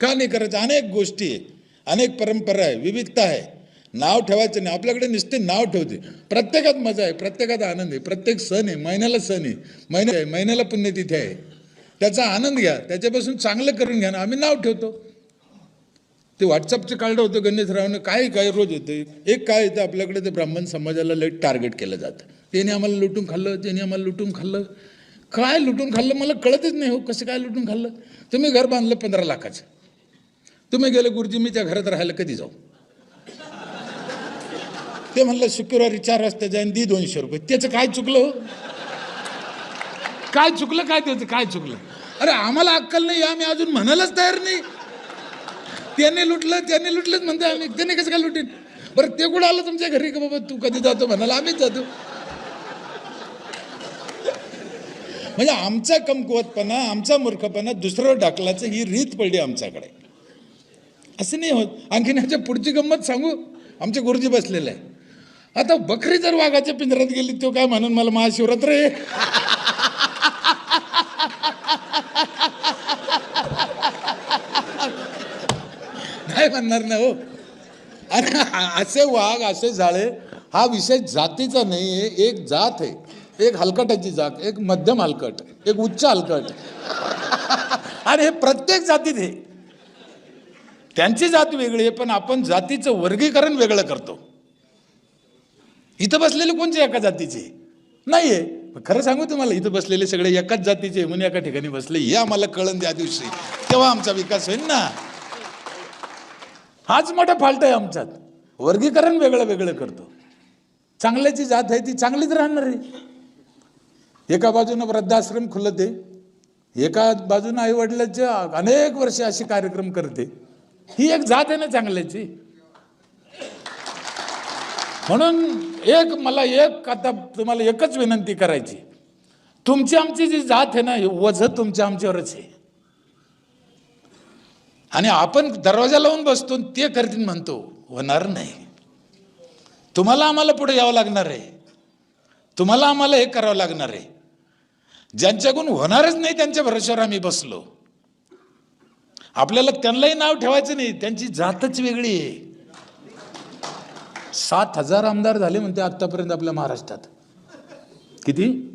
का नाही करायचं? अनेक गोष्टी आहे अनेक परंपरा आहे विविधता आहे. नाव ठेवायचं नाही आपल्याकडे नुसते नाव ठेवते. प्रत्येकात मजा आहे प्रत्येकात आनंद आहे प्रत्येक सण आहे महिन्याला सण आहे महिना आहे महिन्याला पुण्यतिथी आहे. त्याचा आनंद घ्या त्याच्यापासून चांगलं करून घ्या ना आम्ही नाव ठेवतो. ते व्हॉट्सअपचं काढलं होतं गणेशरावनं काय काय रोज येते. एक काय येतं आपल्याकडे ते ब्राह्मण समाजाला लई टार्गेट केलं जातं. त्याने आम्हाला लुटून खाल्लं त्याने आम्हाला लुटून खाल्लं. काय लुटून खाल्लं मला कळतच नाही हो कसं काय लुटून खाल्लं. तुम्ही घर बांधलं पंधरा लाखाचं. तुम्ही गेले गुरुजी मी त्या घरात राहायला कधी जाऊ? ते म्हणलं शुक्रवारी चार वाजता जाईन दी दोनशे रुपये. त्याचं काय चुकलं हो? काय चुकलं काय त्याचं काय चुकलं? अरे आम्हाला अक्कल नाही आम्ही अजून म्हणायलाच तयार नाही. त्याने लुटलं त्याने लुटलंच म्हणते आम्ही. त्याने कसं काय लुटेन? बरं ते कुठं आलं तुमच्या घरी का बाबा? तू कधी जातो म्हणाला आम्हीच जातो. म्हणजे आमचा कमकुवतपणा आमचा मूर्खपणा दुसरं ढकलाचं ही रीत पडली आमच्याकडे. असं नाही होत. आणखीन ह्याच्या पुढची गंमत सांगू? आमचे गुरुजी बसलेले आहे आता बकरी जर वाघाच्या पिंजऱ्यात गेली तो काय म्हणून मला महाशिवरात्र आहे नाही म्हणणार ना हो. अरे असे वाघ असे जाळे हा विषय जातीचा नाही आहे एक जात आहे. एक हलकटाची जात एक मध्यम हलकट एक उच्च हलकट. आणि हे प्रत्येक जातीत आहे त्यांची जात वेगळी आहे पण आपण जातीचं वर्गीकरण वेगळं करतो. इथं बसलेले कोणते एका जातीचे? नाही आहे खरं सांगू तुम्हाला इथं बसलेले सगळे एकाच जातीचे म्हणून एका ठिकाणी बसले हे आम्हाला कळण त्या दिवशी. तेव्हा आमचा विकास होईल ना. हाच मोठा फाल्ट आहे आमच्यात. वर्गीकरण वेगळं वेगळं करतो. चांगल्याची जात आहे ती चांगलीच राहणार आहे. एका बाजूनं वृद्धाश्रम खुलत आहे एका बाजूनं आई अनेक वर्षे असे कार्यक्रम करते. ही एक जात आहे ना चांगल्याची. म्हणून एक मला एक आता तुम्हाला एकच विनंती करायची. तुमची आमची जी जात आहे ना हे वझ तुमच्या आमच्यावरच आहे. आणि आपण दरवाजा लावून बसतो ते करतील म्हणतो होणार नाही. तुम्हाला आम्हाला पुढे यावं लागणार आहे. तुम्हाला आम्हाला हे करावं लागणार आहे. ज्यांच्याकडून होणारच नाही त्यांच्या भरोश्यावर आम्ही बसलो. आपल्याला त्यांनाही नाव ठेवायचं नाही त्यांची जातच वेगळी आहे. सात हजार आमदार झाले म्हणते आतापर्यंत आपल्या महाराष्ट्रात. किती?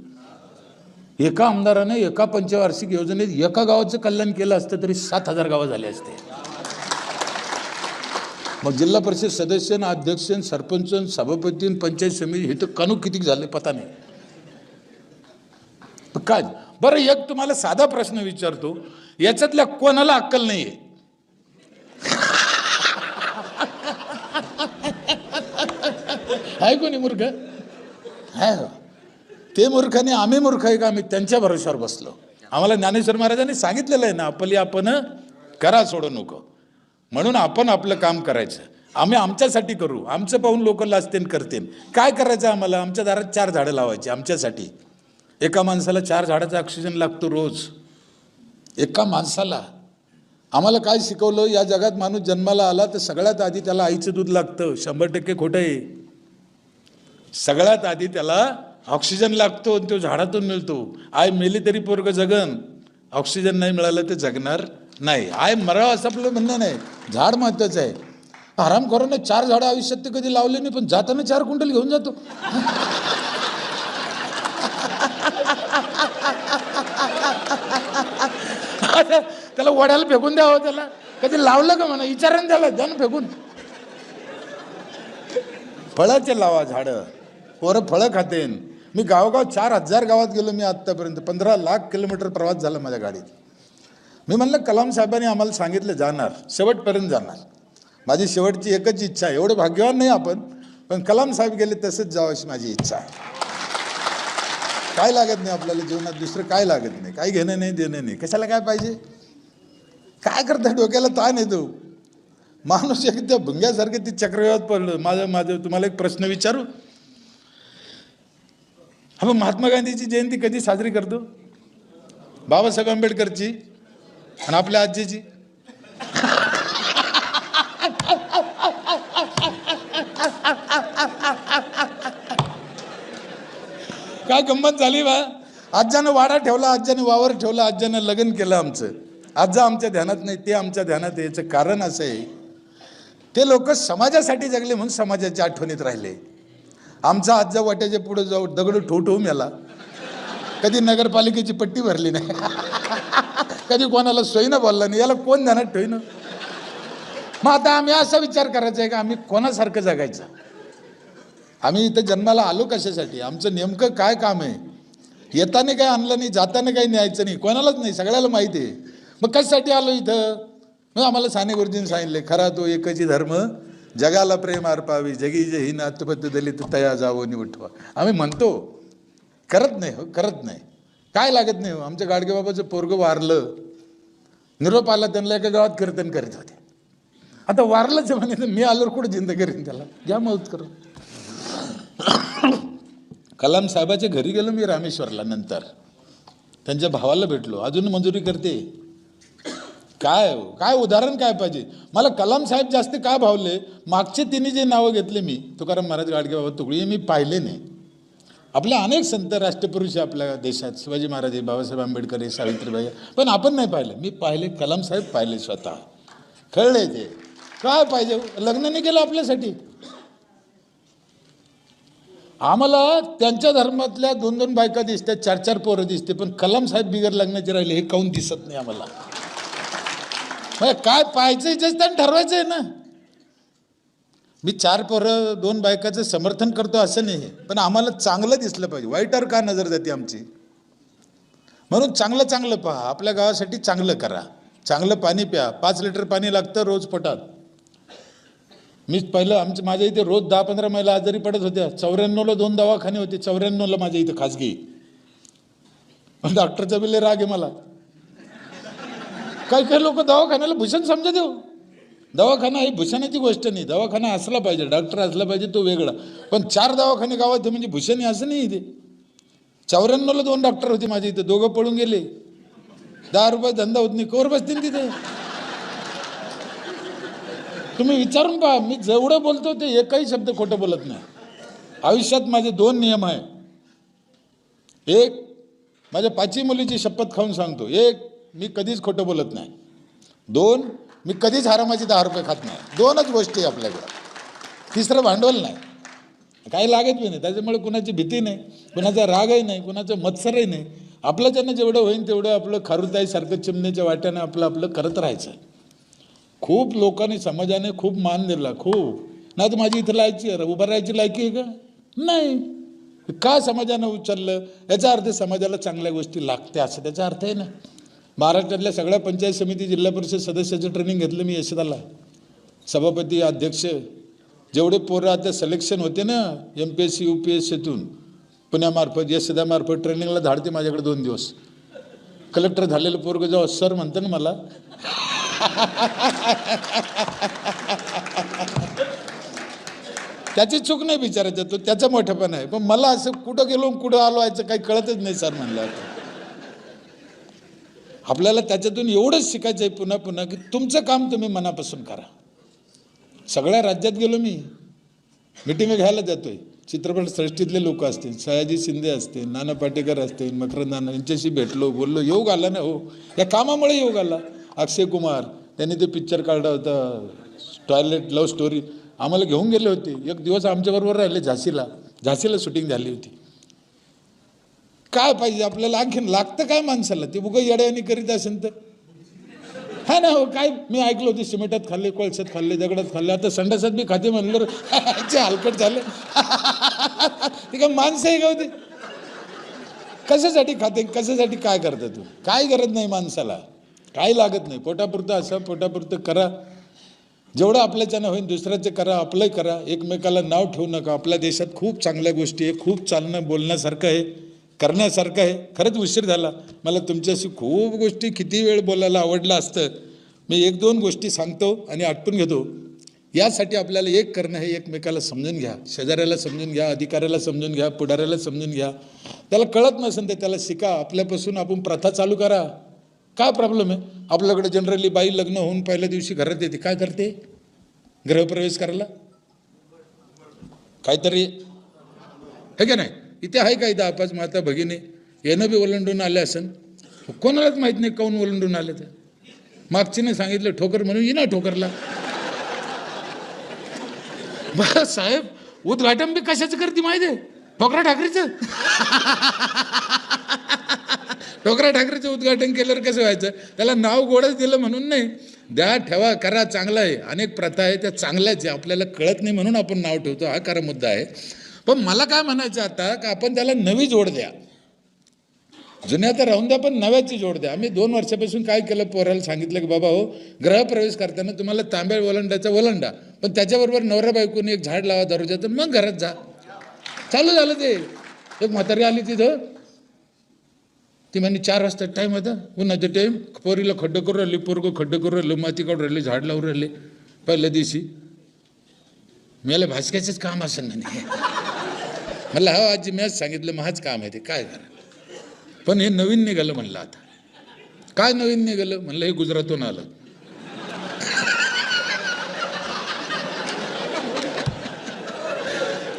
एका आमदाराने एका पंचवार्षिक योजनेत एका गावाचं कल्याण केलं असतं तरी सात हजार गावं झाले असते. मग जिल्हा परिषद सदस्य अध्यक्ष सरपंच सभापती पंचायत समिती हे तर कानू किती झाले पता नाही. काय? बरं एक तुम्हाला साधा प्रश्न विचारतो. याच्यातल्या कोणाला अक्कल नाही आहे आहे कोणी मूर्ख? आहे हो. ते मूर्खाने आम्ही मूर्ख आहे का? आम्ही त्यांच्या भरोश्यावर बसलो. आम्हाला ज्ञानेश्वर महाराजांनी सांगितलेलं आहे ना आपली आपण करा सोडू नको. म्हणून आपण आपलं काम करायचं. आम्ही आमच्यासाठी करू. आमचं पाहून लोक लाजतेन करतेन. काय करायचं आम्हाला? आमच्या दारात चार झाडं लावायची आमच्यासाठी. एका माणसाला चार झाडाचा ऑक्सिजन लागतो रोज. एका माणसाला. आम्हाला काय शिकवलं? या जगात माणूस जन्माला आला तर सगळ्यात आधी त्याला आईचं दूध लागतं. शंभर टक्के खोटं आहे. सगळ्यात आधी त्याला ऑक्सिजन लागतो आणि तो झाडातून मिळतो. आय मेली तरी पोरग जगन. ऑक्सिजन नाही मिळालं तर जगणार नाही. आय मराव असं आपलं म्हणणं नाही. झाड महत्वाचं आहे. आराम करून चार झाडं आयुष्यात ते कधी लावले नाही पण जाताना चार कुंटल घेऊन जातो. असं त्याला वड्याला फेकून द्यावं त्याला. कधी लावलं का म्हणा? विचारून त्याला जण फेकून. फळाचे लावा झाडं. पोरं फळं खातेन. मी गावगाव चार हजार गावात गेलो मी आत्तापर्यंत. पंधरा लाख किलोमीटर प्रवास झाला माझ्या गाडीत. मी म्हणलं कलाम साहेबांनी आम्हाला सांगितलं जाणार. शेवटपर्यंत जाणार. माझी शेवटची एकच इच्छा आहे. एवढं भाग्यवान नाही आपण पण कलाम साहेब गेले तसंच जावं अशी माझी इच्छा आहे. काय लागत नाही आपल्याला जीवनात? दुसरं काय लागत नाही? काय घेणं नाही देणं नाही. कशाला काय पाहिजे? काय करता डोक्याला ताण येतो माणूस एकदम भुंग्यासारखे ती चक्रव्यूहात पडलं. माझं माझं तुम्हाला एक प्रश्न विचारू? आपण महात्मा गांधीची जयंती कधी साजरी करतो? बाबासाहेब आंबेडकरची आणि आपल्या आजीची? काय गंमत झाली बा? आज्जानं वाडा ठेवला आज्यानं वावर ठेवला आज्जानं लग्न केलं आमचं. आज्जा आमच्या ध्यानात नाही ते आमच्या ध्यानात याचं कारण असं आहे ते लोक समाजासाठी जगले म्हणून समाजाच्या आठवणीत राहिले. आमचा आज्जा वाट्याच्या पुढे जाऊ दगड ठो याला मेला कधी नगरपालिकेची पट्टी भरली नाही. कधी कोणाला सोयीनं बोलला नाही. याला कोण ध्यानात ठेवीनं? मग आता आम्ही असा विचार करायचा आहे का आम्ही कोणासारखं जगायचं? आम्ही इथं जन्माला आलो कशासाठी? आमचं नेमकं काय काम आहे? येताना काही आणलं नाही जाताना काही न्यायचं नाही कोणालाच नाही सगळ्याला माहिती आहे. मग कशासाठी आलो इथं? मग आम्हाला साने गुरुजींनी सांगितले खरा तो एकची धर्म जगाला प्रेम अर्पावी जगी जे ही नातपत दलित तया जावो नि उठवा. आम्ही म्हणतो करत नाही हो करत नाही. काय लागत नाही हो? आमच्या गाडगेबाबाचं पोरगं वारलं. निरोप आला त्यांना एका गावात कीर्तन करीत होते. आता वारलंच म्हणे तर मी आल्यावर कुठं जिंद करीन त्याला? घ्या मौत करून. कलाम साहेबाच्या घरी गेलो मी रामेश्वरला नंतर. त्यांच्या भावाला भेटलो. अजून मंजुरी करते. काय हो? काय उदाहरण काय पाहिजे? मला कलाम साहेब जास्त का भावले? मागचे तिने जे नावं घेतले मी तुकाराम महाराज गाडगे बाबा तुकडी मी पाहिले नाही. आपले अनेक संत राष्ट्रपुरुष आपल्या देशात. शिवाजी महाराज बाबासाहेब आंबेडकर हे सावित्रीबाई पण आपण नाही पाहिलं. मी पाहिले कलाम साहेब पाहिले स्वतः. कळले ते. काय पाहिजे? लग्न नाही केलं आपल्यासाठी? आम्हाला त्यांच्या धर्मातल्या दोन दोन बायका दिसतात चार चार पोरं दिसते पण कलाम साहेब बिगर लग्नाचे राहिले हे काऊन दिसत नाही आम्हाला? म्हणजे काय पाहायचं त्यांनी ठरवायचं आहे ना. मी चार पोरं दोन बायकाचं समर्थन करतो असं नाही पण आम्हाला चांगलं दिसलं पाहिजे. वाईटावर का नजर जाते आमची? म्हणून चांगलं चांगलं पहा. आपल्या गावासाठी चांगलं करा. चांगलं पाणी प्या. पाच लिटर पाणी लागतं रोज पोटात. मीच पहिलं आमच्या माझ्या इथे रोज दहा पंधरा महिला आजारी पडत होत्या. चौऱ्याण्णवला दोन दवाखाने होते. चौऱ्याण्णवला माझ्या इथं खाजगी डॉक्टरचा बिल्ले राग आहे मला. काही काही लोक दवाखान्याला भूषण समजा देऊ. दवाखाना ही भूषणाची गोष्ट नाही. दवाखाना असला पाहिजे. डॉक्टर असला पाहिजे तो वेगळा. पण चार दवाखाने गावात म्हणजे भूषण असं नाही इथे. चौऱ्याण्णवला दोन डॉक्टर होते माझ्या इथं. दोघं पळून गेले. दहा रुपये धंदा होत नाही. कोर बसतील तिथे. तुम्ही विचारून पहा मी जेवढं बोलतो ते एकही शब्द खोटं बोलत नाही. आयुष्यात माझे दोन नियम आहे. एक माझ्या पाचवी मुलीची शपथ खाऊन सांगतो. एक मी कधीच खोटं बोलत नाही. दोन मी कधीच हारामाची दहा रुपये खात नाही. दोनच गोष्टी आहे तिसरं भांडवल नाही. काही लागत बी नाही. त्याच्यामुळे कुणाची भीती नाही कुणाचा रागही नाही कुणाचं मत्सरही नाही. आपल्याच्यानं जेवढं होईल तेवढं आपलं खारुताईसारखं चिमण्याच्या वाट्यानं आपलं आपलं करत राहायचं. खूप लोकांनी समाजाने खूप मान दिला खूप. नाही तर माझी इथं लायची उभं राहायची लायकी आहे का? नाही. का समाजानं उचललं? याचा अर्थ समाजाला चांगल्या गोष्टी लागते असं त्याचा अर्थ आहे ना. महाराष्ट्रातल्या सगळ्या पंचायत समिती जिल्हा परिषद सदस्याचं ट्रेनिंग घेतलं मी यशदाला. सभापती अध्यक्ष. जेवढे पोरं आता सिलेक्शन होते ना M P S C U P S सीतून पुण्यामार्फत यशदामार्फत ट्रेनिंगला धाडते माझ्याकडे दोन दिवस. कलेक्टर झालेलं पोरगं जेव्हा सर म्हणतं ना मला त्याची चूक नाही विचारायचं तो त्याचं मोठेपण आहे. पण मला असं कुठं गेलो कुठं आलो याचं काही कळतच नाही सर म्हणलं. आपल्याला त्याच्यातून एवढंच शिकायचं आहे पुन्हा पुन्हा की तुमचं काम तुम्ही मनापासून करा. सगळ्या राज्यात गेलो मी. मिटिंग घ्यायला जातोय. चित्रपट सृष्टीतले लोक असतील सयाजी शिंदे असतील नाना पाटेकर असतील मकरंद नाना यांच्याशी भेटलो बोललो योग आला ना हो. या कामामुळे योग आला. अक्षय कुमार त्यांनी ते पिक्चर काढला होता. टॉयलेट लव्ह स्टोरी आम्हाला घेऊन गेले होते. एक दिवस आमच्याबरोबर राहिले झाशीला. झाशीला शूटिंग झाली होती. काय पाहिजे? आपल्याला आणखीन लागतं काय माणसाला? ते उगं येड्याने करीत असेल तर. हा ना हो काय? मी ऐकलं होते सिमेंटात खाल्ले कोळशात खाल्ले दगडात खाल्ले. आता संडासात मी खाते म्हणलं ते हलकट झाले. ते काय माणसं आहे का होते? कशासाठी खाते? कशासाठी काय करता तू? काय गरज नाही माणसाला. काय लागत नाही. पोटापुरतं असं पोटापुरतं करा. जेवढं आपल्याच्यानं होईल दुसऱ्याचं करा आपलंही करा. एकमेकाला नाव ठेवू नका. आपल्या देशात खूप चांगल्या गोष्टी आहे. खूप चालणं बोलण्यासारखं आहे. करण्यासारखं आहे. खरंच उशीर झाला. मला तुमच्याशी खूप गोष्टी किती वेळ बोलायला आवडलं असतं. मी एक दोन गोष्टी सांगतो आणि आटपून घेतो. यासाठी आपल्याला एक करणं हे एकमेकाला समजून घ्या. शेजाऱ्याला समजून घ्या. अधिकाऱ्याला समजून घ्या. पुढाऱ्याला समजून घ्या. त्याला कळत नसेल तर त्याला शिका. आपल्यापासून आपण प्रथा चालू करा. काय प्रॉब्लेम आहे? आपल्याकडे जनरली बाई लग्न होऊन पहिल्या दिवशी घरात येते. काय करते? गृहप्रवेश करायला? काहीतरी. हे का नाही? इथे आहे का इथं आपाच माता भगिनी? येणं बी ओलांडून आले असन. कोणालाच माहीत नाही काऊन ओलांडून आले तर मागचीने सांगितलं ठोकर म्हणून ये ना ठोकरला. बरं साहेब उद्घाटन बी कशाचं करते माहिती आहे? ठोकरा ठाकरेचं? ठोकरा ठाकरेचं उद्घाटन केल्यावर कसं व्हायचं? त्याला नाव गोडच दिलं म्हणून नाही. द्या ठेवा करा चांगला आहे. अनेक प्रथा आहे त्या चांगल्याच आहे. आपल्याला कळत नाही म्हणून आपण नाव ठेवतो. हा खरा मुद्दा आहे. पण मला काय म्हणायचं आता का आपण त्याला नवी जोड द्या. जुन्या तर राहून द्या पण नव्याची जोड द्या. आम्ही दोन वर्षापासून काय केलं पोराला सांगितलं की बाबा हो ग्रहप्रवेश करताना तुम्हाला तांब्या ओलंडाचा ओलंडा. पण त्याच्याबरोबर नवरा बायकोने एक झाड लावा दरवाजातून मग घरात जा. चालू झालं ते. एक म्हातारी आली तिथं. ती म्हणे चार वाजता टाईम होता उन्हाचं टाईम पोरीला खड्डं करू राहिले पोरगं खड्डं करून राहिलं माती काढून राहिली झाड लावून राहिले पहिल्या दिवशी. मला भासक्याचंच काम असं ना नाही म्हणलं हा आजी मी सांगितलं माझंच काम आहे ते काय करा? पण हे नवीन निघालं म्हणलं आता. काय नवीन निघालं? म्हणलं हे गुजरातून आलं.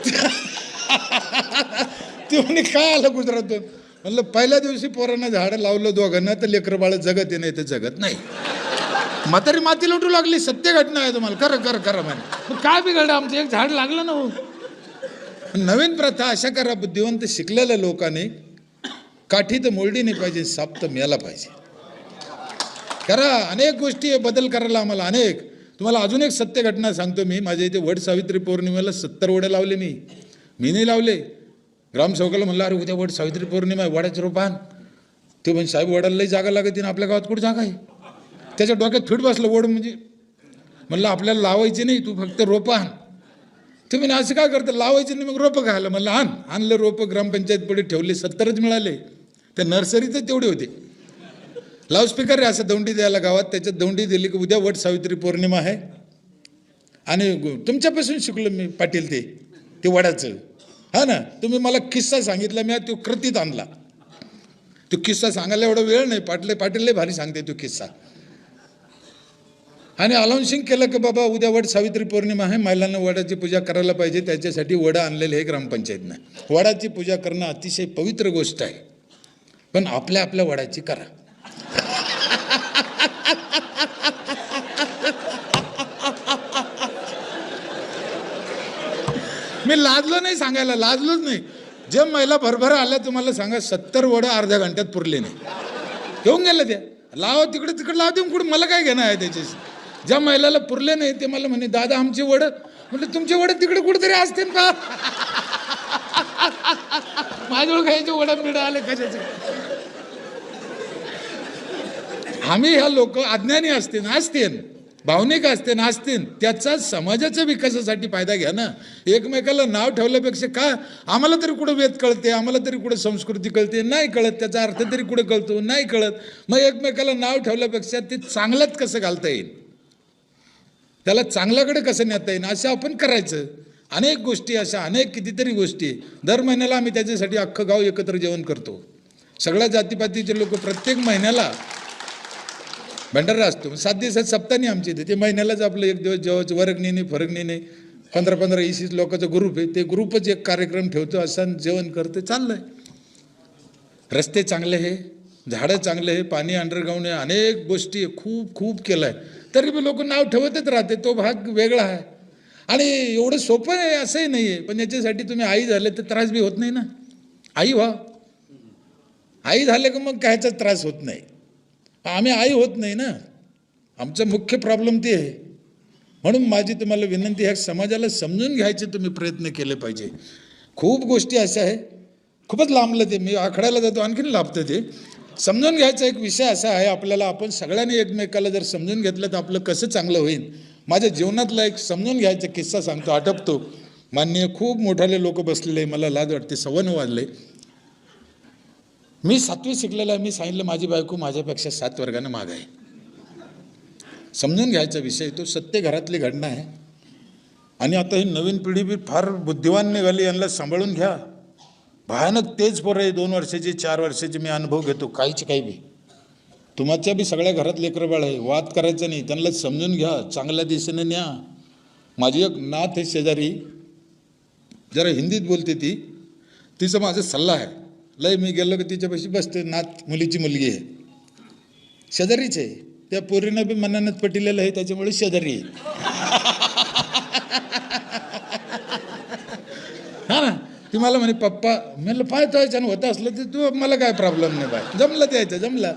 ते म्हणे काय आलं गुजरातून? म्हणलं पहिल्या दिवशी पोरांना झाडं लावलं दोघांना तर लेकरं बाळ जगत नाही तर जगत नाही. म्हातारी माती लुटू लागली सत्य घटना आहे तुम्हाला. खरं खरं खरं म्हणे. काय बिघडलं? आमचं एक झाड लागलं ना हो. नवीन प्रथा अशा करा बुद्धिवंत शिकलेल्या लोकांनी काठी तर मोलडी नाही पाहिजे साप तर मेला पाहिजे. करा अनेक गोष्टी बदल करायला आम्हाला अनेक. तुम्हाला अजून एक सत्य घटना सांगतो मी. माझ्या इथे वड सावित्री पौर्णिमेला सत्तर वडे लावले मी. मी नाही लावले. ग्रामसेवकाला म्हणलं अरे उद्या वड सावित्री पौर्णिमा आहे वडाचं रोप आण. ते म्हणजे साहेब वडाला जागा लागते ना आपल्या गावात कुठं जागा आहे? त्याच्या डोक्यात फिट बसलं वड म्हणजे? म्हणलं आपल्याला लावायची नाही तू फक्त रोपं आण. तुम्ही असं काय करतं? लावायचं नाही मग रोपं खायला. म्हणलं आण. आणलं रोपं ग्रामपंचायत पुढे ठेवले सत्तरच मिळाले. त्या नर्सरीचे तेवढे होते. लाऊडस्पीकर आहे असं दौंडी द्यायला गावात त्याच्यात दौंडी दिली की उद्या वट सावित्री पौर्णिमा आहे. आणि तुमच्यापासून शिकलो मी पाटील ते ते वडाचं. हा ना तुम्ही मला किस्सा सांगितला मी तो कृतीत आणला. तो किस्सा सांगायला एवढा वेळ नाही पाटले पाटील लय भारी सांगते तो किस्सा. आणि अलाउन्सिंग केलं की बाबा उद्या वड सावित्री पौर्णिमा आहे महिलांना वडाची पूजा करायला पाहिजे त्याच्यासाठी वडं आणलेले हे ग्रामपंचायतनं. वडाची पूजा करणं अतिशय पवित्र गोष्ट आहे. पण आपल्या आपल्या वडाची करा. मी लाजलो नाही सांगायला लाजलोच नाही. जे महिला भरभर आल्या तुम्हाला सांगा सत्तर वडं अर्ध्या घंट्यात पुरले नाही. घेऊन गेलं त्या लावा तिकडे तिकडे लाव देऊन कुठं? मला काय घेणं आहे त्याच्याशी? ज्या महिलाला पुरले नाही ते मला म्हणे दादा आमची वडं. म्हटलं तुमचे वडं तिकडे कुठेतरी असतील का? माझ्याजवळ खायचे वडं मिळाले आले कशाचे? आम्ही ह्या लोक अज्ञानी असतील असतील भावनिक असते असतील त्याचा समाजाच्या विकासासाठी फायदा घ्या ना. एकमेकाला नाव ठेवल्यापेक्षा का? आम्हाला तरी कुठं वेद कळते आम्हाला तरी कुठं संस्कृती कळते नाही कळत. त्याचा अर्थ तरी कुठं कळतो नाही कळत. मग एकमेकाला नाव ठेवल्यापेक्षा ते चांगल्यात कसं घालता येईल? त्याला चांगल्याकडे कसं नेता येईल? असं आपण करायचं. अनेक गोष्टी अशा अनेक कितीतरी गोष्टी. दर महिन्याला आम्ही त्याच्यासाठी अख्खं गाव एकत्र जेवण करतो. सगळ्या जातीपातीचे लोक प्रत्येक महिन्याला भंडारा असतो. सात दिवसात सप्तानी आमची इथे. ते महिन्यालाच आपलं एक दिवस जेवायचं फरगणी नाही पंधरा पंधरा वीस वीस लोकांचा ग्रुप आहे. ते ग्रुपच एक कार्यक्रम ठेवतो. असं जेवण करतो. चाललंय. रस्ते चांगले आहे. झाडं चांगले आहे. पाणी अंडरग्राऊंड आहे. अनेक गोष्टी खूप खूप केलं आहे तरी मी लोक नाव ठेवतच राहते. तो भाग वेगळा आहे. आणि एवढं सोपं आहे असंही नाही आहे. पण याच्यासाठी तुम्ही आई झाले तर त्रास बी होत नाही ना. आई व्हा. आई झाले का मग कायचा त्रास होत नाही. आम्ही आई होत नाही ना. आमचा मुख्य प्रॉब्लेम ते आहे. म्हणून माझी तुम्हाला विनंती ह्या समाजाला समजून घ्यायचे तुम्ही प्रयत्न केले पाहिजे. खूप गोष्टी अशा आहे. खूपच लांबलं ते. मी आखड्याला जातो आणखीन लाभतं ते. समजून घ्यायचा एक विषय असा आहे आपल्याला आपण सगळ्यांनी एकमेकाला जर समजून घेतलं तर आपलं कसं चांगलं होईल? माझ्या जीवनातला एक समजून घ्यायचा किस्सा सांगतो आटपतो. मान्य खूप मोठाले लोक बसलेले मला लाज वाटते सवन वाजले. मी सातवी शिकलेला आहे मी सांगितलं माझी बायको माझ्यापेक्षा सात वर्गानं माग आहे. समजून घ्यायचा विषय तो सत्य घरातली घटना आहे. आणि आता ही नवीन पिढी बी फार बुद्धिवान निघाली यांना सांभाळून घ्या. भयानक तेच पोरं आहे दोन वर्षाची चार वर्षाची मी अनुभव घेतो काहीच काही बी. तुमच्या बी सगळ्या घरात लेकर बाळ आहे वाद करायचं नाही त्यांना समजून घ्या चांगल्या दिशेने न्या. माझी एक नाथ आहे शेजारी जरा हिंदीत बोलते ती तिचा माझा सल्ला आहे. लय मी गेलो की तिच्यापाशी बसते नात मुलीची मुलगी आहे. शेजारीच आहे. त्या पोरीनं बी मनानच पटिलेलं आहे त्याच्यामुळे शेजारी आहे. हा ना? ती मला म्हणे पप्पा म्हणलं पाय तो याच्यानं होत असलं तर तू मला काय प्रॉब्लेम नाही पाय जमलं त्यायचं जमलं.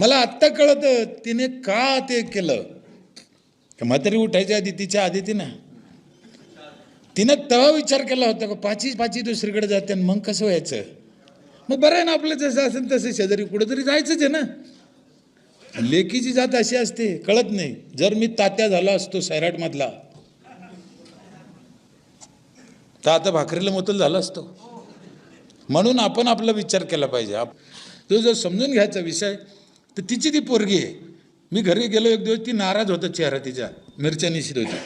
मला आत्ता कळत तिने का ते केलं. म्हातारी उठायच्या आधी तिच्या आधी तिनं. तिनं तेव्हा विचार केला होता का पाची पाची दुसरीकडे जाते आणि मग कसं व्हायचं? मग बरं आहे ना आपलं जसं असेल तसं शेजारी कुठेतरी जायचंच आहे ना. लेकीची जात अशी असते कळत नाही. जर मी तात्या झाला असतो सैराटमधला. तर आता भाकरीला मोतल झाला असतो. म्हणून आपण आपला विचार केला पाहिजे. आप तो जर समजून घ्यायचा विषय तर तिची ती पोरगी आहे. मी घरी गेलो एक दिवस ती नाराज होता चेहरा तिच्या मिरच्या निश्चित होती.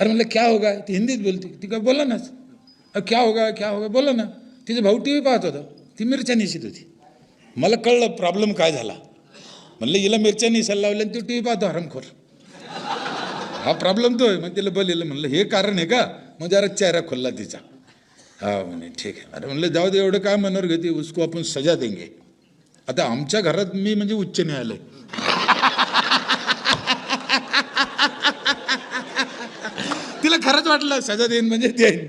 अरे म्हटलं क्या होगा? ती हिंदीत बोलते. ती काय बोला नाच क्या होगा? क्या होगा? बोला ना तिचा भाऊ टी व्ही पाहत होता. ती मिरच्या निश्चित होती. मला कळलं प्रॉब्लेम काय झाला. म्हणलं हिला मिरच्या नेसायला लावल्या आणि ती टी व्ही पाहतो हरमखोर हा प्रॉब्लेम तो आहे. मग तिला बोललेलं म्हणलं हे कारण आहे का? मग जरा चेहरा खोलला तिचा. हा म्हणे ठीक आहे. अरे म्हणलं जाऊ दे एवढं काय मनावर घेते? उसको आपण सजा देंगे. आता आमच्या घरात मी म्हणजे उच्च न्यायालय. तिला खरंच वाटलं सजा देईन म्हणजे देईन.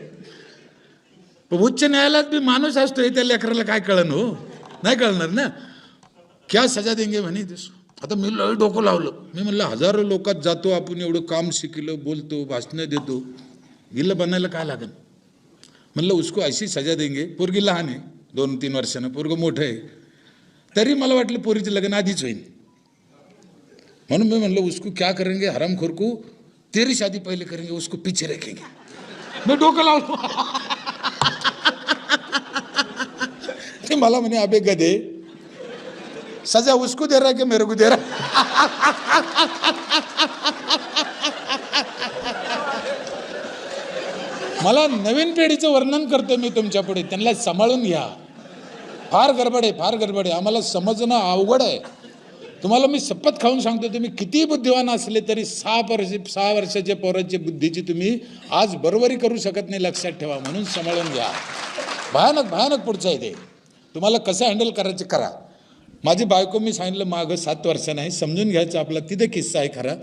पण उच्च न्यायालयात बी माणूस असतो त्या लेकराला काय कळण हो? नाही कळणार ना? क्या सजा देंगे म्हणे दिसू. आता मी लय डोकं लावलं. मी म्हणलं हजारो लोकात जातो आपण एवढं काम शिकलं बोलतो भाषणं देतो. गिल्ल बनायला काय लागेल? म्हणलं उसको अशी सजा देंगे. पोरगी लहान आहे दोन तीन वर्षानं. पोरगं मोठं आहे. तरी मला वाटलं पोरीचं लग्न आधीच होईल म्हणून मी म्हणलं उसको क्या करेंगे? हराम तेरी शादी पहिले करेंगे उसको पीछे रखेंगे. मी डोकं लावलं. ते मला म्हणे अबे गदे सजा उसकू दे रहा की मेरकू दे रहा मला नवीन पिढीचं वर्णन करतो मी तुमच्यापुढे. त्यांना सांभाळून घ्या. फार गडबड आहे फार गडबड आहे. आम्हाला समजणं अवघड आहे. तुम्हाला मी शपथ खाऊन सांगतो तुम्ही किती बुद्धिवान असले तरी सहा वर्ष सहा वर्षाच्या पोराची बुद्धीची तुम्ही आज बरोबरी करू शकत नाही लक्षात ठेवा. म्हणून सांभाळून घ्या. भयानक भयानक पुढचं आहे ते. तुम्हाला कसं हँडल करायचं करा. माझी बायको मी सांगितलं मागं सात वर्षानं आहे समजून घ्यायचं आपला तिथे किस्सा आहे खरा.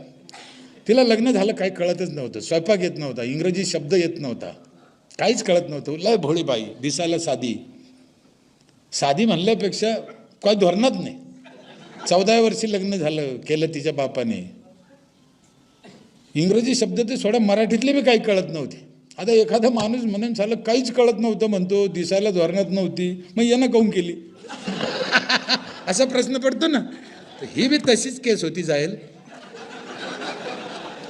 तिला लग्न झालं काही कळतच नव्हतं. स्वयंपाक येत नव्हता इंग्रजी शब्द येत नव्हता. काहीच कळत नव्हतं. लय भोळी बाई दिसायला साधी. साधी म्हणल्यापेक्षा काय धोरणात नाही. चौदाव्या वर्षी लग्न झालं केलं तिच्या बापाने. इंग्रजी शब्द ते सोडा मराठीतले बी काही कळत नव्हते. आता एखादा माणूस म्हणून झालं काहीच कळत नव्हतं म्हणतो दिसायला धोरणात नव्हती मग यानं काऊन केली? असा प्रश्न पडतो ना. तर ही बी तशीच केस होती जाईल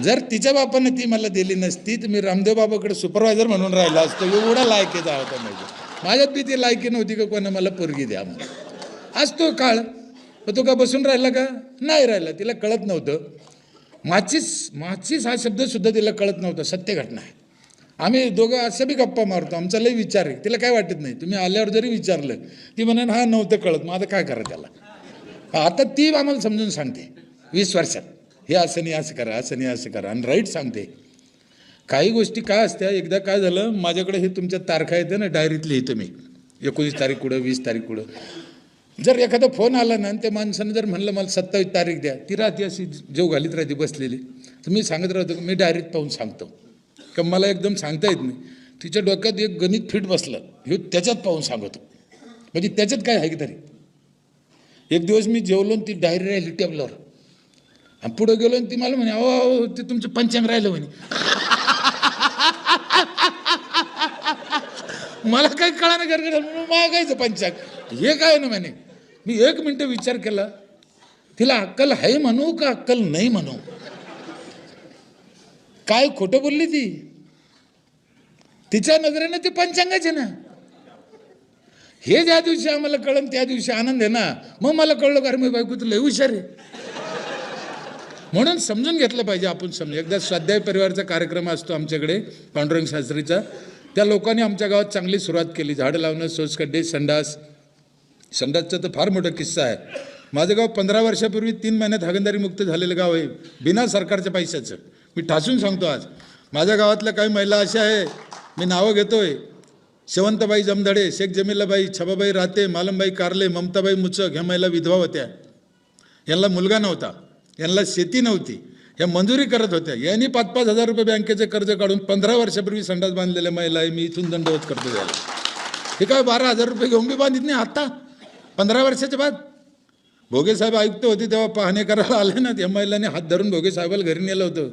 जर तिच्या बापाने ती मला दिली नसती तर मी रामदेव बाबाकडे सुपरवायझर म्हणून राहिला असतो. एवढा लायकीचा होता माझ्या माझ्यात बी ती लायकी नव्हती का कोणा मला पोरगी द्या म्हणून. असतो काळ. मग तो का बसून राहिला का? नाही राहिला. तिला कळत नव्हतं. माचीस माचीस हा शब्द सुद्धा तिला कळत नव्हता. सत्य घटना आहे. आम्ही दोघं असं बी गप्पा मारतो आमचा लई विचार आहे. तिला काय वाटत नाही. तुम्ही आल्यावर जरी विचारलं ती म्हणेन हा नव्हतं कळत. मग आता काय करा त्याला? आता ती आम्हाला समजून सांगते. वीस वर्षात. हे असं नाही असं करा असं नाही असं करा. आणि राईट सांगते. काही गोष्टी काय असत्या? एकदा काय झालं माझ्याकडे हे तुमच्या तारखा येते ना डायरीत लिहितो मी. एकोणीस तारीख कुठं वीस तारीख कुठं. जर एखादा फोन आला ना आणि त्या माणसानं जर म्हणलं मला सत्तावीस तारीख द्या. ती राहते अशी जेव घालीत राहते बसलेली. तर मी सांगत राहतो मी डायरीत पाहून सांगतो. का मला एकदम सांगता येत नाही. तिच्या डोक्यात एक गणित फिट बसलं. हे त्याच्यात पाहून सांगतो. म्हणजे त्याच्यात काय आहे की तरी. एक दिवस मी जेवलो ती डायरी राहिली टेबलावर. आणि पुढे गेलो ती मला म्हणे अहो अहो ते तुमचं पंचांग राहिलं म्हणे. मला काही कळानं गरगड मागायचं पंचांग. हे काय ना म्हणे? मी एक मिनटं विचार केला. तिला अक्कल आहे म्हणू का अक्कल नाही म्हणू? काय खोटं बोलली ती? तिच्या नजरेनं ते पंचांगाचे ना. हे ज्या दिवशी आम्हाला कळन त्या दिवशी आनंद आहे ना. मग मला कळलं कारण मी बायको तुला हुशार आहे. म्हणून समजून घेतलं पाहिजे आपण समजू एकदा स्वाध्याय परिवारचा कार्यक्रम असतो आमच्याकडे पांडुरंग शास्त्रीचा. त्या लोकांनी आमच्या गावात चांगली सुरुवात केली. झाडं लावणं सोसखड्डे संडास. संडासचा तर फार मोठा किस्सा आहे. माझं गाव पंधरा वर्षापूर्वी तीन महिन्यात हागंदारी मुक्त झालेलं गाव आहे. बिना सरकारच्या पैशाचं. मी ठासून सांगतो आज. माझ्या गावातल्या काही महिला अशा आहे मी नावं घेतोय. शेवंतबाई जमधडे शेख जमिलाबाई छबाबाई राते मालमबाई कारले ममताबाई मुचक ह्या महिला विधवा होत्या. यांना मुलगा नव्हता. यांना शेती नव्हती. ह्या मंजुरी करत होत्या. यांनी पाच पाच हजार रुपये बँकेचे कर्ज काढून पंधरा वर्षापूर्वी संडास बांधलेल्या महिला आहे. मी इथून दंडवत करतो त्याला हे काय बारा हजार रुपये घेऊन बी बांधित नाही आत्ता पंधरा वर्षाच्या बाद? भोगेसाहेब आयुक्त होते तेव्हा पाहणे करायला आले ना त्या महिलांनी हात धरून भोगेसाहेबाला घरी नेलं होतं.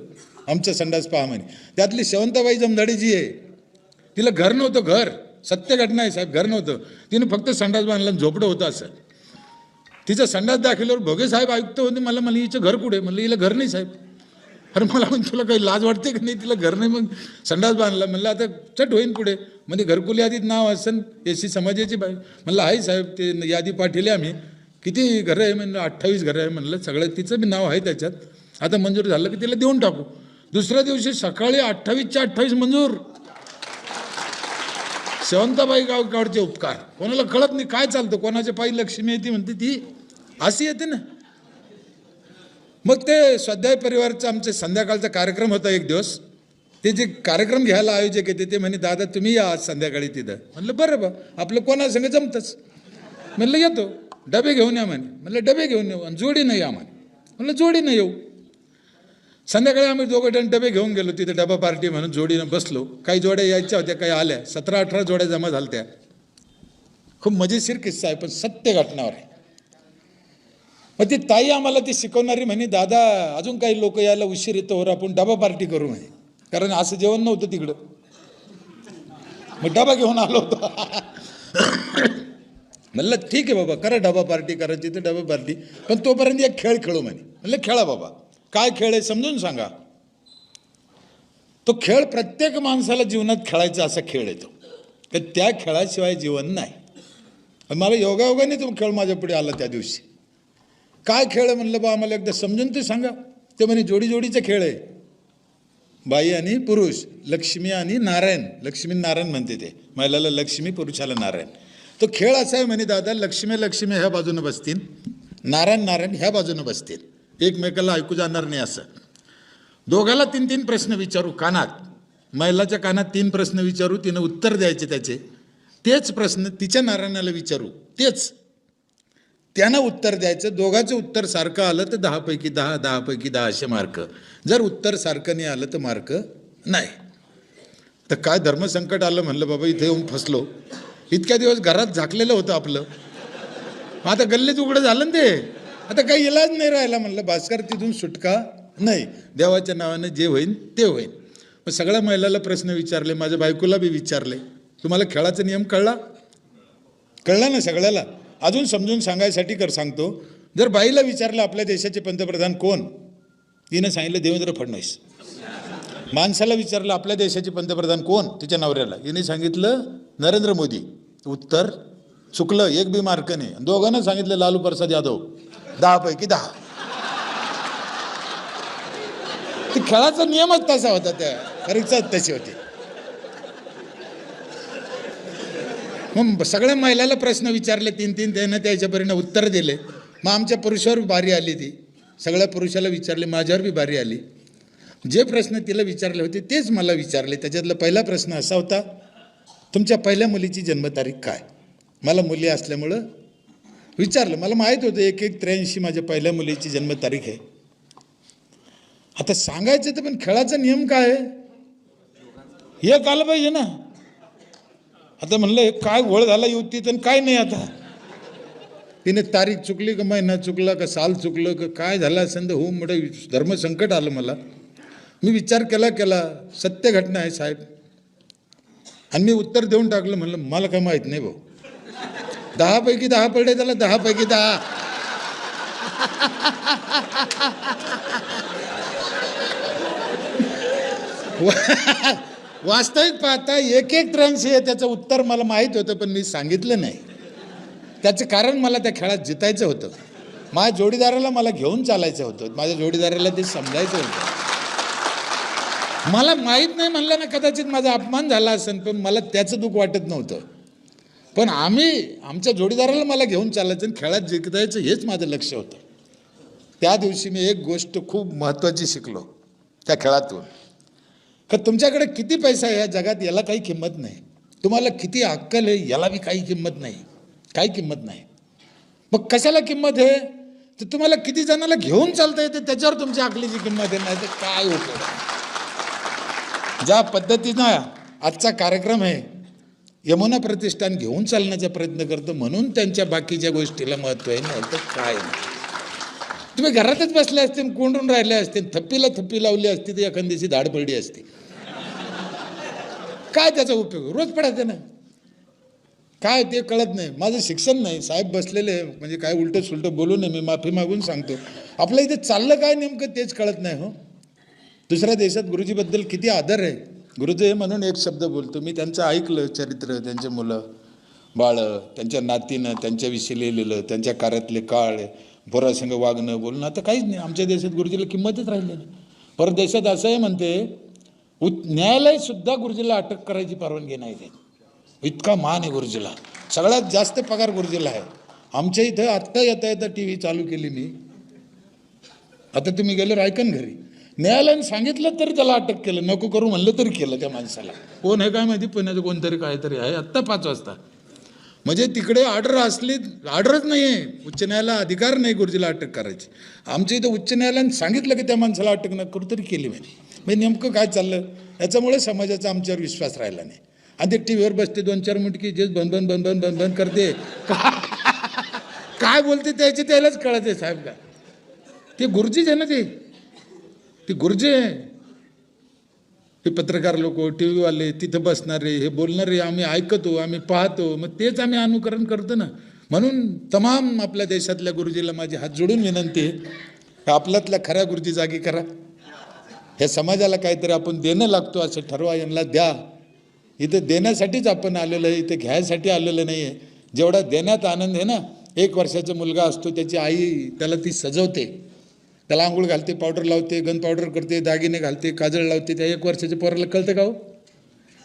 आमचं संडास पहा म्हणे त्यातली शेवंताबाई जमधाडी जी आहे तिला घर नव्हतं घर. सत्य घटना आहे साहेब घर नव्हतं. तिने फक्त संडास बांधला झोपडं होतं असं. तिचा संडास दाखवल्यावर भोगे साहेब आयुक्त होते मला म्हणलं हिचं घर कुठे? म्हणलं हिला घर नाही साहेब. अरे मला पण तुला काही लाज वाटते की नाही? तिला घर नाही मग संडास बांधला. म्हणलं आता चट होईन पुढे. म्हणजे घरकुल यादीत नाव असन एस सी समाजाची बाई. म्हणलं आहे साहेब ते यादी पाठवली आम्ही. किती घरं आहे? म्हणलं अठ्ठावीस घरं आहे. म्हणलं सगळं तिचं बी नाव आहे त्याच्यात. आता मंजूर झालं की तिला देऊन टाकू. दुसऱ्या दिवशी सकाळी अठ्ठावीसच्या अठ्ठावीस मंजूर. शेवंताबाई गावकडचे उपकार. कोणाला कळत नाही काय चालतं कोणाच्या पायी लक्ष्मी येते म्हणते ती अशी येते ना. मग ते स्वाध्याय परिवारचा आमचे संध्याकाळचा कार्यक्रम होता एक दिवस. ते जे कार्यक्रम घ्यायला आयोजक येते ते म्हणे दादा तुम्ही या आज संध्याकाळी तिथं. म्हणलं बरं बा आपलं कोणासंग जमतंच. म्हणलं येतो डबे घेऊन या म्हणे. म्हणलं डबे घेऊन येऊ आणि जोडीनं या म्हणे. म्हणलं जोडीनं येऊ. संध्याकाळी आम्ही दोघं टन डबे घेऊन गेलो तिथे डबा पार्टी म्हणून जोडीनं बसलो. काही जोड्या यायच्या होत्या काही आल्या. सतरा अठरा जोड्या जमा झाल्या खूप मजेशीर किस्सा आहे पण सत्य घटनावर आहे. मग ती ताई आम्हाला ती शिकवणारी म्हणे दादा अजून काही लोक यायला उशीर येतो वर आपण डबा पार्टी करू म्हणे. कारण असं जेवण नव्हतं तिकडं. मग डबा घेऊन आलो होतो. म्हणलं ठीक आहे बाबा करा डबा पार्टी करायची तर डबा पार्टी. पण तोपर्यंत एक खेळ खेळू म्हणे. म्हणलं खेळा बाबा. काय खेळ आहे समजून सांगा. तो खेळ प्रत्येक माणसाला जीवनात खेळायचा असा खेळ येतो तर त्या खेळाशिवाय जीवन नाही. मला योगायोगाने तो खेळ माझ्या पुढे आला त्या दिवशी. काय खेळ आहे म्हणलं बा आम्हाला एकदा समजून ते सांगा. ते म्हणे जोडी जोडीचा खेळ आहे. बाई आणि पुरुष लक्ष्मी आणि नारायण. लक्ष्मी नारायण म्हणते ते. महिलाला लक्ष्मी पुरुषाला नारायण. तो खेळ असा आहे म्हणे दादा लक्ष्मी लक्ष्मी ह्या बाजूनं बसतील. नारायण नारायण ह्या बाजूनं बसतील. एकमेकाला ऐकू जाणार नाही असं. दोघाला तीन तीन प्रश्न विचारू कानात. महिलाच्या कानात तीन प्रश्न विचारू तिनं उत्तर द्यायचे त्याचे. तेच प्रश्न तिच्या नारायणाला विचारू. तेच. त्यानं उत्तर द्यायचं. दोघाचं उत्तर सारखं आलं तर दहापैकी दहा दहापैकी दहा असे मार्क. जर उत्तर सारखं नाही आलं तर मार्क नाही. तर काय धर्मसंकट आलं म्हणलं बाबा इथे येऊन फसलो. इतक्या दिवस घरात झाकलेलं होतं आपलं. आता गल्लीच उघडं झालं ना ते. आता काही इलाज नाही राहिला म्हणलं भास्कर तिथून सुटका? नाही. देवाच्या नावानं जे होईन ते होईन. मग सगळ्या महिलाला प्रश्न विचारले माझ्या बायकोला बी विचारले. तुम्हाला खेळाचा नियम कळला? कळला ना सगळ्याला. अजून समजून सांगायसाठी कर सांगतो. जर बाईला विचारलं आपल्या देशाचे पंतप्रधान कोण? तिनं सांगितलं देवेंद्र फडणवीस. माणसाला विचारलं आपल्या देशाचे पंतप्रधान कोण? तिच्या नवऱ्याला. हिने सांगितलं नरेंद्र मोदी. उत्तर चुकलं एक बी मार्क नाही. दोघांना सांगितलं लालू प्रसाद यादव. दहापैकी दहा. ते खेळाचा नियमच तसा होता त्या. परीक्षाच तशी होती. मग सगळ्या महिलाला प्रश्न विचारले तीन तीन त्यानं त्याच्यापर्यंत उत्तर दिले. मग आमच्या पुरुषावर बारी आली ती. सगळ्या पुरुषाला विचारले माझ्यावर बी बारी आली. जे प्रश्न तिला विचारले होते तेच मला विचारले. त्याच्यातला पहिला प्रश्न असा होता तुमच्या पहिल्या मुलीची जन्मतारीख काय? मला मुली असल्यामुळं विचारलं मला माहीत होतं एक एक त्र्याऐंशी माझ्या पहिल्या मुलीची जन्मतारीख आहे. आता सांगायचं तर पण खेळाचा नियम काय आहे? हे आलं पाहिजे ना. आता म्हणलं हे काय घोळ झाला युतीत आणि काय नाही आता. तिने तारीख चुकली का महिना चुकला का साल चुकलं का काय झालं असं तर हो मोठं धर्मसंकट आलं मला. मी विचार केला केला. सत्य घटना आहे साहेब. आणि मी उत्तर देऊन टाकलं. म्हणलं मला काय माहीत नाही भाऊ. दहापैकी दहा पडले त्याला दहापैकी दहा. वास्तविक पाहता एक एक त्र्याऐंशी आहे त्याचं उत्तर मला माहीत होतं पण मी सांगितलं नाही. त्याचं कारण मला त्या खेळात जितायचं होतं. माझ्या जोडीदाराला मला घेऊन चालायचं होतं. माझ्या जोडीदाराला ते समजायचं होतं. मला माहीत नाही म्हणलं ना कदाचित माझा अपमान झाला असेल पण मला त्याचं दुःख वाटत नव्हतं. पण आम्ही आमच्या जोडीदाराला मला घेऊन चालायचं आणि खेळात जिंकतायचं हेच माझं लक्ष होतं. त्या दिवशी मी एक गोष्ट खूप महत्त्वाची शिकलो त्या खेळातून. का तुमच्याकडे किती पैसा आहे या जगात याला काही किंमत नाही. तुम्हाला किती अक्कल आहे याला बी काही किंमत नाही. काही किंमत नाही. मग कशाला किंमत आहे? तर तुम्हाला किती जणांना घेऊन चालता येते त्याच्यावर तुमच्या अकलीची किंमत आहे नाही तर काय उपयोग ज्या पद्धतीनं आजचा कार्यक्रम आहे यमुना प्रतिष्ठान घेऊन चालण्याचा प्रयत्न करतं म्हणून त्यांच्या बाकीच्या गोष्टीला महत्त्व आहे नाही तर काय तुम्ही घरातच बसले असते कोंडून राहिले असते थप्पीला थप्पी लावली असती तर एखाद दिवशी धाड पडली असती. काय त्याचा उपयोग? रोज पडायचं ना. काय ते कळत नाही. माझं शिक्षण नाही. साहेब बसलेले आहे, म्हणजे काय उलटं सुलटं बोलू नये मी माफी मागून सांगतो. आपल्या इथे चाललं काय नेमकं तेच कळत नाही हो. दुसऱ्या देशात गुरुजीबद्दल किती आदर आहे. गुरुदेव म्हणून एक शब्द बोलतो. मी त्यांचं ऐकलं चरित्र त्यांचे मुलं बाळं त्यांच्या नातीनं त्यांच्याविषयी लिहिलेलं त्यांच्या कार्यातले काळ पोरासंग वागणं बोलणं आता काहीच नाही. आमच्या देशात गुरुजीला किंमतच राहिली नाही. परदेशात असंही म्हणते उच्च न्यायालयसुद्धा गुरुजीला अटक करायची परवानगी नाही देत. इतका मान आहे गुरुजीला. सगळ्यात जास्त पगार गुरुजीला आहे. आमच्या इथं आत्ता येता येता टी व्ही चालू केली मी. आता तुम्ही गेलो ऐकन घरी. न्यायालयाने सांगितलं तरी त्याला अटक केलं. नको करू म्हणलं तरी केलं त्या माणसाला. कोण हे काय माहिती? पुण्याचं कोणतरी काहीतरी आहे. आत्ता पाच वाजता. म्हणजे तिकडे ऑर्डर असली ऑर्डरच नाही आहे उच्च न्यायालयाला अधिकार नाही गुरुजीला अटक करायची. आमच्या इथं उच्च न्यायालयाने सांगितलं की त्या माणसाला अटक न करू तरी केली म्हणजे म्हणजे नेमकं काय चाललं? याच्यामुळे समाजाचा आमच्यावर विश्वास राहिला नाही. आणि ते टी व्हीवर बसते दोन चार मुटकी जे बन बन बन बन बन बन करते. काय बोलते त्याचे त्यालाच कळत आहे साहेब का? ते गुरुजीच आहे ना ते? ते गुरुजी आहे. हे पत्रकार लोक टी व्हीवाले तिथं बसणारे हे बोलणारे आम्ही ऐकतो आम्ही पाहतो मग तेच आम्ही अनुकरण करतो ना. म्हणून तमाम आपल्या देशातल्या गुरुजीला माझी हात जोडून विनंती आहे आपल्यातल्या खऱ्या गुरुजी जागी करा. ह्या समाजाला काहीतरी आपण देणं लागतो असं ठरवा यांना द्या. इथं देण्यासाठीच आपण आलेलं आहे इथं घ्यायसाठी आलेलं नाही आहे जेवढा देण्यात आनंद आहे ना एक वर्षाचा मुलगा असतो त्याची आई त्याला ती सजवते. त्याला आंघोळ घालते पावडर लावते गन पावडर करते दागिने घालते काजळ लावते. त्या एक वर्षाच्या पोराला कळतं का हो?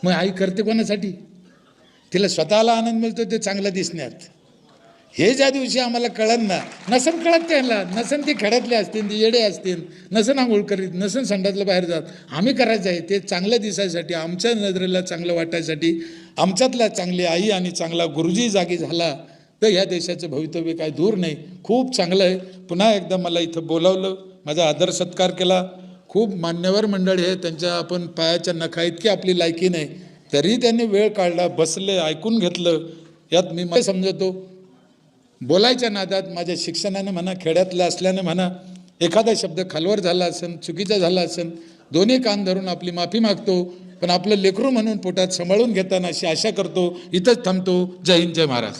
मग आई करते कोणासाठी? तिला स्वतःला आनंद मिळतो ते चांगलं दिसण्यात. हे ज्या दिवशी आम्हाला कळन ना नसन कळत त्यांना. नसन ते खेड्यातले असतील ती येडे असतील नसन आंघोळ करीत नसन संडातलं बाहेर जात. आम्ही करायचं आहे ते चांगलं दिसायसाठी आमच्या नजरेला चांगलं वाटायसाठी आमच्यातला चांगली आई आणि चांगला गुरुजी जागी झाला तर ह्या देशाचं भवितव्य काय दूर नाही. खूप चांगलं आहे. पुन्हा एकदा मला इथं बोलावलं. माझा आदर सत्कार केला. खूप मान्यवर मंडळी आहे त्यांच्या आपण पायाच्या नखा इतकी आपली लायकी नाही. तरी त्यांनी वेळ काढला बसले ऐकून घेतलं. यात मी मला समजतो. बोलायच्या नादात माझ्या शिक्षणानं म्हणा खेड्यातलं असल्यानं म्हणा एखादा शब्द खालवर झाला असेल चुकीचा झाला असेल दोन्ही कान धरून आपली माफी मागतो. पण आपलं लेकरू म्हणून पोटात सांभाळून घेताना अशी आशा करतो. इथंच थांबतो. जय हिंद जय महाराज